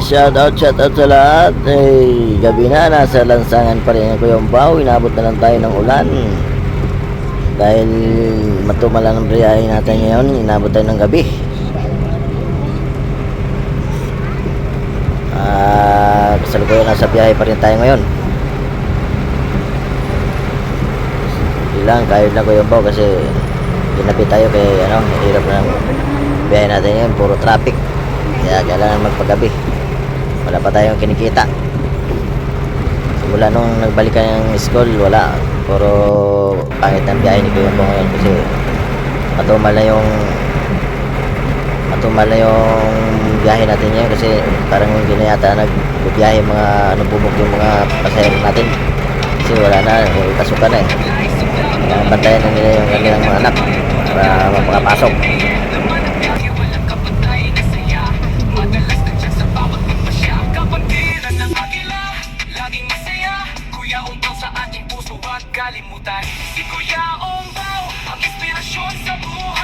shout out, shout out sa lahat. Hey, gabi na, nasa lansangan pa rin ako yung baw. Inabot na lang tayo ng ulan. Dahil matuma lang ang biyahe natin ngayon, inabot tayo ng gabi. Ah, kasalukuyan nasa biyahe pa rin tayo ngayon. Ilang, kahit lang ko yung baw kasi ginabi tayo kay ano, hirap na biyahe natin ngayon, puro traffic. Kaya kailangan magpagabi. Wala pa tayong kinikita. Simula nung nagbalik ka ng school, wala. Puro pangit ng biyahe ni Kuya Bong ngayon kasi matumal yung matumal na yung biyahe natin ngayon kasi parang hindi na yata nagbibiyahe mga ano bumog yung mga pasahero natin. Kasi wala na, kasukan na eh. Bantayan na nila yung kanilang mga anak para mapakapasok. pagkalimutan Si Kuya Ongbaw, ang inspirasyon sa buhay.